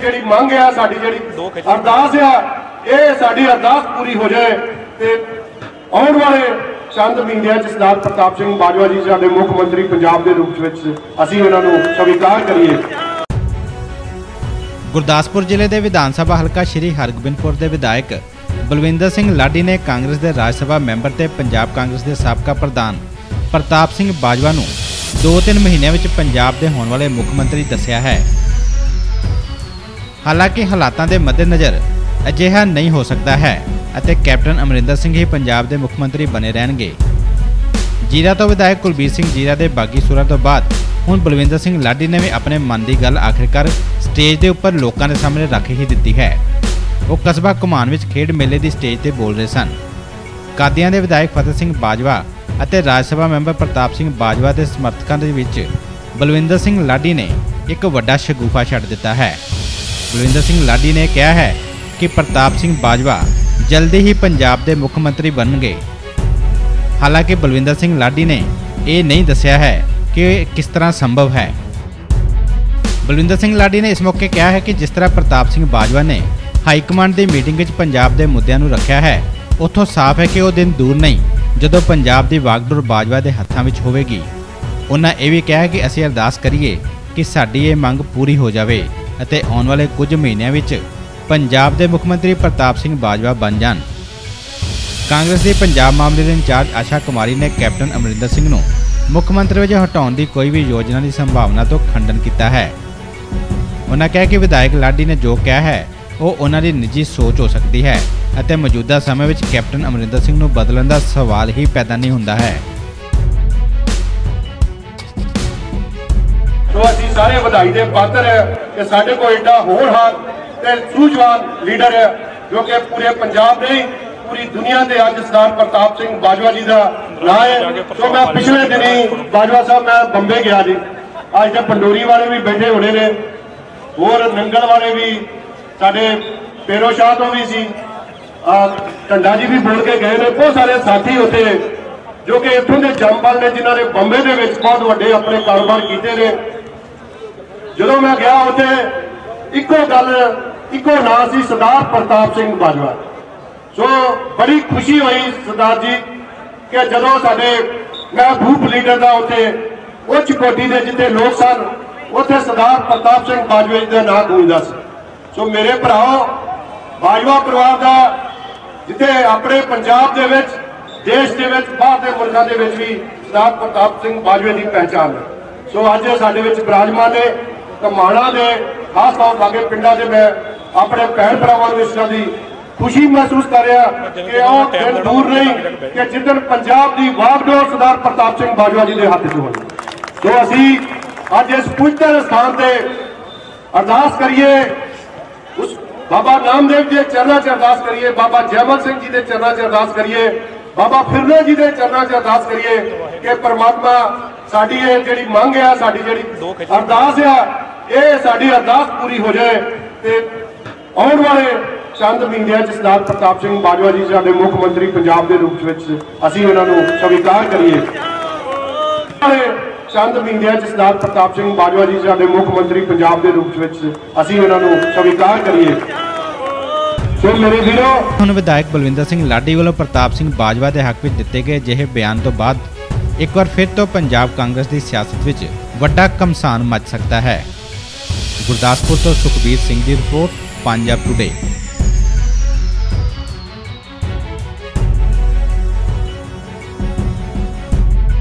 ਜਿਹੜੀ ਮੰਗ ਆ ਸਾਡੀ ਜਿਹੜੀ ਅਰਦਾਸ ਆ ਇਹ ਸਾਡੀ ਅਰਦਾਸ ਪੂਰੀ ਹੋ ਜਾਏ ਤੇ ਆਉਣ ਵਾਲੇ ਚੰਦ ਮਹੀਨਿਆਂ ਚ ਸਰਦਾਰ ਪ੍ਰਤਾਪ ਸਿੰਘ ਬਾਜਵਾ ਜੀ ਸਾਡੇ ਮੁੱਖ ਮੰਤਰੀ ਪੰਜਾਬ ਦੇ ਰੂਪ ਵਿੱਚ ਅਸੀਂ ਉਹਨਾਂ ਨੂੰ ਸਵੀਕਾਰ ਕਰੀਏ। ਗੁਰਦਾਸਪੁਰ ਜ਼ਿਲ੍ਹੇ ਦੇ ਵਿਧਾਨ ਸਭਾ ਹਲਕਾ ਸ਼੍ਰੀ ਹਰਗੋਬਿੰਦਪੁਰ ਦੇ ਵਿਧਾਇਕ ਬਲਵਿੰਦਰ ਸਿੰਘ ਲਾਡੀ ਨੇ ਕਾਂਗਰਸ ਦੇ ਰਾਜ ਸਭਾ ਮੈਂਬਰ ਤੇ ਪੰਜਾਬ ਕਾਂਗਰਸ ਦੇ ਸਾਬਕਾ ਪ੍ਰਧਾਨ ਪ੍ਰਤਾਪ ਸਿੰਘ ਬਾਜਵਾ ਨੂੰ 2-3 ਮਹੀਨਿਆਂ ਵਿੱਚ ਪੰਜਾਬ ਦੇ ਹੋਣ ਵਾਲੇ ਮੁੱਖ ਮੰਤਰੀ ਦੱਸਿਆ ਹੈ। ਹਾਲਾਂਕਿ ਹਾਲਾਤਾਂ ਦੇ ਮੱਦੇਨਜ਼ਰ ਅਜਿਹਾ ਨਹੀਂ ਹੋ ਸਕਦਾ ਹੈ ਅਤੇ ਕੈਪਟਨ ਅਮਰਿੰਦਰ ਸਿੰਘ ਹੀ ਪੰਜਾਬ ਦੇ ਮੁੱਖ ਮੰਤਰੀ ਬਣੇ ਰਹਿਣਗੇ। ਜੀਰਾ ਤੋਂ ਵਿਧਾਇਕ ਕੁਲਬੀਰ ਸਿੰਘ ਜੀਰਾ ਦੇ ਬਾਗੀ ਸੁਰਾਂ ਤੋਂ ਬਾਅਦ ਹੁਣ ਬਲਵਿੰਦਰ ਸਿੰਘ ਲਾਡੀ ਨੇ ਵੀ ਆਪਣੇ ਮਨ ਦੀ ਗੱਲ ਆਖਿਰਕਾਰ ਸਟੇਜ ਦੇ ਉੱਪਰ ਲੋਕਾਂ ਦੇ ਸਾਹਮਣੇ ਰੱਖ ਹੀ ਦਿੱਤੀ ਹੈ। ਉਹ ਕਸਬਾ ਕੁਮਾਨ ਵਿੱਚ ਖੇਡ ਮੇਲੇ ਦੀ ਸਟੇਜ ਤੇ ਬੋਲ ਰਹੇ ਸਨ। ਕਾਦੀਆਂ ਦੇ ਵਿਧਾਇਕ ਫਤਿਹ ਸਿੰਘ ਬਾਜਵਾ ਅਤੇ ਰਾਜ ਸਭਾ ਮੈਂਬਰ ਪ੍ਰਤਾਪ ਸਿੰਘ ਬਾਜਵਾ ਦੇ ਸਮਰਥਕਾਂ ਦੇ ਵਿੱਚ ਬਲਵਿੰਦਰ ਸਿੰਘ ਲਾਡੀ ਨੇ ਇੱਕ ਵੱਡਾ ਸ਼ਗੂਫਾ ਛੱਡ ਦਿੱਤਾ ਹੈ। ਬਲਵਿੰਦਰ ਸਿੰਘ ਲਾਡੀ ਨੇ ਕਿਹਾ ਹੈ ਕਿ ਪ੍ਰਤਾਪ ਸਿੰਘ ਬਾਜਵਾ ਜਲਦੀ ਹੀ ਪੰਜਾਬ ਦੇ ਮੁੱਖ ਮੰਤਰੀ ਬਣਨਗੇ। ਹਾਲਾਂਕਿ ਬਲਵਿੰਦਰ ਸਿੰਘ ਲਾਡੀ ਨੇ ਇਹ ਨਹੀਂ ਦੱਸਿਆ ਹੈ ਕਿ ਕਿਸ ਤਰ੍ਹਾਂ ਸੰਭਵ ਹੈ। ਬਲਵਿੰਦਰ ਸਿੰਘ ਲਾਡੀ ਨੇ ਇਸ ਮੌਕੇ ਕਿਹਾ ਹੈ ਕਿ ਜਿਸ ਤਰ੍ਹਾਂ ਪ੍ਰਤਾਪ ਸਿੰਘ ਬਾਜਵਾ ਨੇ ਹਾਈ ਕਮਾਂਡ ਦੀ ਮੀਟਿੰਗ ਵਿੱਚ ਪੰਜਾਬ ਦੇ ਮੁੱਦਿਆਂ ਨੂੰ ਰੱਖਿਆ ਹੈ, ਉੱਥੋਂ ਸਾਫ਼ ਹੈ ਕਿ ਉਹ ਦਿਨ ਦੂਰ ਨਹੀਂ, ਜਦੋਂ ਪੰਜਾਬ ਦੀ ਵਾਗਡੋਰ ਬਾਜਵਾ ਦੇ ਹੱਥਾਂ ਵਿੱਚ ਹੋਵੇਗੀ। ਉਹਨਾਂ ਇਹ ਵੀ ਕਿਹਾ ਕਿ ਅਸੀਂ ਅਰਦਾਸ ਕਰੀਏ ਕਿ ਸਾਡੀ ਇਹ ਮੰਗ ਪੂਰੀ ਹੋ ਜਾਵੇ। ਅਤੇ ਆਉਣ ਵਾਲੇ ਕੁਝ ਮਹੀਨਿਆਂ ਵਿੱਚ ਪੰਜਾਬ ਦੇ ਮੁੱਖ ਮੰਤਰੀ ਪ੍ਰਤਾਪ ਸਿੰਘ ਬਾਜਵਾ ਬਣ ਜਾਣ। ਕਾਂਗਰਸ ਦੇ ਪੰਜਾਬ ਮਾਮਲੇ ਦੇ ਇੰਚਾਰਜ ਆਸ਼ਾ ਕੁਮਾਰੀ ਨੇ ਕੈਪਟਨ ਅਮਰਿੰਦਰ ਸਿੰਘ ਨੂੰ ਮੁੱਖ ਮੰਤਰੀ ਵਜੋਂ ਹਟਾਉਣ ਦੀ ਕੋਈ ਵੀ ਯੋਜਨਾ ਦੀ ਸੰਭਾਵਨਾ ਤੋਂ ਖੰਡਨ ਕੀਤਾ ਹੈ। ਉਹਨਾਂ ਕਿਹਾ ਕਿ ਵਿਧਾਇਕ ਲਾਡੀ ਨੇ ਜੋ ਕਿਹਾ ਹੈ, ਉਹ ਉਹਨਾਂ ਦੀ ਨਿੱਜੀ ਸੋਚ ਹੋ ਸਕਦੀ ਹੈ ਅਤੇ ਮੌਜੂਦਾ ਸਮੇਂ ਵਿੱਚ ਕੈਪਟਨ ਅਮਰਿੰਦਰ ਸਿੰਘ ਨੂੰ ਬਦਲਣ ਦਾ ਸਵਾਲ ਹੀ ਪੈਦਾ ਨਹੀਂ ਹੁੰਦਾ ਹੈ। ਸਾਰੇ ਵਧਾਈ ਦੇ ਪਾਤਰ ਹੈ ਕਿ ਸਾਡੇ ਕੋਲ ਏਡਾ ਹੋਣਹਾਰ ਤੇ ਸੂਝਵਾਨ ਲੀਡਰ ਹੈ ਜੋ ਕਿ ਪੂਰੇ ਪੰਜਾਬ ਨਹੀਂ, ਪੂਰੀ ਦੁਨੀਆ ਦੇ ਅੱਜ ਸਰਦਾਰ ਪ੍ਰਤਾਪ ਸਿੰਘ ਬਾਜਵਾ ਜੀ ਦਾ ਨਾਂ ਹੈ। ਸੋ ਮੈਂ ਪਿਛਲੇ ਦਿਨੀ ਬਾਜਵਾ ਸਾਹਿਬ, ਮੈਂ ਬੰਬੇ ਗਿਆ ਜੀ। ਅੱਜ ਤੇ ਪੰਡੋਰੀ ਵਾਲੇ ਵੀ ਬੈਠੇ ਹੋਣੇ ਨੇ। ਹੋਰ ਨੰਗਲ ਵਾਲੇ ਵੀ ਸਾਡੇ ਪੇਰੋ ਸ਼ਾਹ ਤੋਂ ਵੀ ਸੀ। ਆ ਟੰਡਾ ਜੀ ਵੀ ਬੋਲ ਕੇ ਗਏ ਨੇ। ਬਹੁਤ ਸਾਰੇ ਸਾਥੀ ਉੱਥੇ ਜੋ ਕਿ ਇੱਥੋਂ ਦੇ ਜੰਮਪਲ ਨੇ, ਜਿਨ੍ਹਾਂ ਨੇ ਬੰਬੇ ਦੇ ਵਿੱਚ ਬਹੁਤ ਵੱਡੇ ਆਪਣੇ ਕਾਰੋਬਾਰ ਕੀਤੇ ਨੇ। ਜਦੋਂ ਮੈਂ ਗਿਆ ਉੱਥੇ, ਇੱਕੋ ਗੱਲ, ਇੱਕੋ ਨਾਂ ਸੀ, ਸਰਦਾਰ ਪ੍ਰਤਾਪ ਸਿੰਘ ਬਾਜਵਾ। ਸੋ ਬੜੀ ਖੁਸ਼ੀ ਹੋਈ ਸਰਦਾਰ ਜੀ ਕਿ ਜਦੋਂ ਸਾਡੇ ਮਹਿਬੂਬ ਲੀਡਰ ਦਾ ਉੱਥੇ, ਉੱਚ ਕੋਟੀ ਦੇ ਜਿੱਥੇ ਲੋਕ ਸਨ, ਉੱਥੇ ਸਰਦਾਰ ਪ੍ਰਤਾਪ ਸਿੰਘ ਬਾਜਵਾ ਜੀ ਦਾ ਨਾਂ ਗੂੰਜਦਾ ਸੀ। ਸੋ ਮੇਰੇ ਭਰਾਓ, ਬਾਜਵਾ ਪਰਿਵਾਰ ਦਾ ਜਿੱਥੇ ਆਪਣੇ ਪੰਜਾਬ ਦੇ ਵਿੱਚ, ਦੇਸ਼ ਦੇ ਵਿੱਚ, ਬਾਹਰ ਦੇ ਮੁਲਕਾਂ ਦੇ ਵਿੱਚ ਵੀ ਸਰਦਾਰ ਪ੍ਰਤਾਪ ਸਿੰਘ ਬਾਜਵਾ ਦੀ ਪਹਿਚਾਣ ਹੈ। ਸੋ ਅੱਜ ਸਾਡੇ ਵਿੱਚ ਬਿਰਾਜਮਾਨ ਨੇ। ਕਮਾਣਾ ਦੇ ਖਾਸ ਤੌਰ ਲਾਗੇ ਪਿੰਡਾਂ ਦੇ ਮੈਂ ਆਪਣੇ ਭੈਣ ਭਰਾਵਾਂ ਨੂੰ ਇਸ ਦੀ ਖੁਸ਼ੀ ਮਹਿਸੂਸ ਕਰ ਰਿਹਾ ਕਿ ਉਹ ਦਿਨ ਦੂਰ ਨਹੀਂ ਕਿ ਜਿੱਦਣ ਪੰਜਾਬ ਦੀ ਵਾਗਡੋਰ ਸਰਦਾਰ ਪ੍ਰਤਾਪ ਸਿੰਘ ਬਾਜਵਾ ਜੀ ਦੇ ਹੱਥ 'ਚ ਹੋਣੀ ਸੋ ਅਸੀਂ ਅੱਜ ਇਸ ਪੁੱਤਰ ਸਥਾਨ ਤੇ ਅਰਦਾਸ ਕਰੀਏ ਉਸ ਬਾਬਾ ਨਾਮਦੇਵ ਜੀ ਦੇ ਚਰਨਾਂ 'ਚ ਅਰਦਾਸ ਕਰੀਏ ਬਾਬਾ ਜੈਮਲ ਸਿੰਘ ਜੀ ਦੇ ਚਰਨਾਂ 'ਚ ਅਰਦਾਸ ਕਰੀਏ ਬਾਬਾ ਫਿਰਨੇ ਜੀ ਦੇ ਚਰਨਾਂ 'ਚ ਅਰਦਾਸ ਕਰੀਏ ਕਿ ਪ੍ਰਮਾਤਮਾ ਸਾਡੀ ਇਹ ਜਿਹੜੀ ਮੰਗ ਆ ਸਾਡੀ ਜਿਹੜੀ ਅਰਦਾਸ ਆ ਇਹ ਸਾਡੀ ਅਰਦਾਸ ਪੂਰੀ ਹੋ ਜਾਏ ਤੇ ਆਉਣ ਵਾਲੇ ਚੰਦ ਮਹੀਨਿਆਂ 'ਚ ਸਰਦਾਰ ਪ੍ਰਤਾਪ ਸਿੰਘ ਬਾਜਵਾ ਜੀ, ਸਾਡੇ ਮੁੱਖ ਮੰਤਰੀ ਪੰਜਾਬ ਦੇ ਰੂਪ ਵਿੱਚ ਅਸੀਂ ਉਹਨਾਂ ਨੂੰ ਸਵੀਕਾਰ ਕਰੀਏ। ਚੰਦ ਮਹੀਨਿਆਂ 'ਚ ਸਰਦਾਰ ਪ੍ਰਤਾਪ ਸਿੰਘ ਬਾਜਵਾ ਜੀ, ਸਾਡੇ ਮੁੱਖ ਮੰਤਰੀ ਪੰਜਾਬ ਦੇ ਰੂਪ ਵਿੱਚ ਅਸੀਂ ਉਹਨਾਂ ਨੂੰ ਸਵੀਕਾਰ ਕਰੀਏ। ਸੋ ਮੇਰੇ ਵੀਰੋ, ਹੁਣ ਵਿਧਾਇਕ ਬਲਵਿੰਦਰ ਸਿੰਘ ਲਾਡੀ ਵੱਲੋਂ ਪ੍ਰਤਾਪ ਸਿੰਘ ਬਾਜਵਾ ਦੇ ਹੱਕ ਵਿੱਚ ਦਿੱਤੇ ਗਏ ਅਜਿਹੇ ਬਿਆਨ ਤੋਂ ਬਾਅਦ ਇੱਕ ਵਾਰ ਫਿਰ ਤੋਂ ਪੰਜਾਬ ਕਾਂਗਰਸ ਦੀ ਸਿਆਸਤ ਵਿੱਚ ਵੱਡਾ ਕਮਸਾਨ ਮਚ ਸਕਦਾ ਹੈ। ਗੁਰਦਾਸਪੁਰ ਤੋਂ ਸੁਖਬੀਰ ਸਿੰਘ ਦੀ ਰਿਪੋਰਟ ਪੰਜਾਬ ਟੁਡੇ